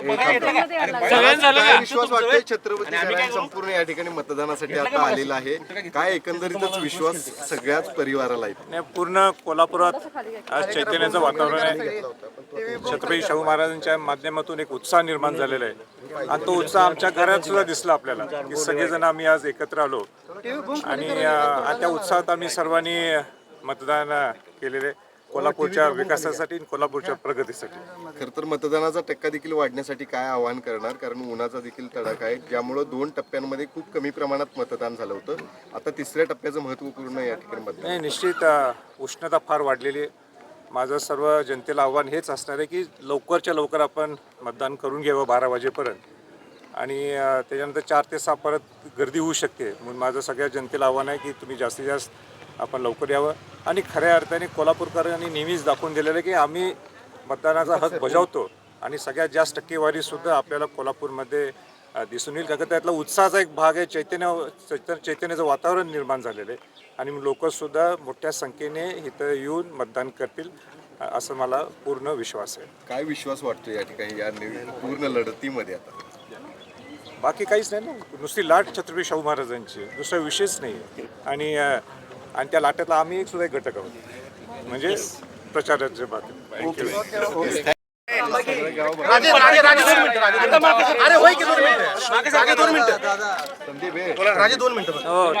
काय विश्वास वाटतोय छत्रपती संपूर्ण या ठिकाणी मतदानासाठी आता आलेला आहे. काय एकंदरीतच विश्वास सगळ्याच परिवाराला पूर्ण कोल्हापुरात आज चैतन्याचं वातावरण आहे. छत्रपती शाहू महाराजांच्या माध्यमातून एक उत्साह निर्माण झालेला आहे. आणि तो उत्साह आमच्या घरात सुद्धा दिसला आपल्याला की सगळेजण आम्ही आज एकत्र आलो. आणि त्या उत्साहात आम्ही सर्वांनी मतदान केलेले कोल्हापूरच्या विकासासाठी आणि कोल्हापूरच्या प्रगतीसाठी. खर तर मतदानाचा टक्का देखील वाढण्यासाठी काय आवाहन करणार? कारण उन्हाचा देखील तडाखा आहे. ज्यामुळं दोन टप्प्यांमध्ये खूप कमी प्रमाणात मतदान झालं होतं. आता तिसऱ्या टप्प्याचं महत्त्वपूर्ण या ठिकाणी मतदान. नाही निश्चित अ, उष्णता फार वाढलेली आहे. माझं सर्व जनतेला आव्हान हेच असणार आहे की लवकरच्या लवकर आपण मतदान करून घ्यावं बारा वाजेपर्यंत. आणि अ, त्याच्यानंतर चार ते सहा परत गर्दी होऊ शकते. म्हणून माझं सगळ्या जनतेला आव्हान आहे की तुम्ही जास्तीत जास्त आपण लवकर यावं. आणि खऱ्या अर्थाने कोल्हापूरकरांनी नेहमीच दाखवून दिलेलं आहे की आम्ही मतदानाचा हक बजावतो. आणि सगळ्यात जास्त टक्केवारीसुद्धा आपल्याला कोल्हापूरमध्ये दिसून येईल. का त्यातला उत्साहाचा एक भाग आहे चैतन्य चैतन्य चैतन्याचं वातावरण निर्माण झालेलं आहे. आणि लोकसुद्धा मोठ्या संख्येने इथं येऊन मतदान करतील असं मला पूर्ण विश्वास आहे. काय विश्वास वाटतो या ठिकाणी या पूर्ण लढतीमध्ये आता? बाकी काहीच नाही ना. नुसती लाट छत्रपती शाहू महाराजांची दुसरा विषयच नाही. आणि आणि त्या लाटेतला आम्ही एक सुद्धा एक घटक आहोत. म्हणजे प्रचाराचे बाकी संदीप हे हो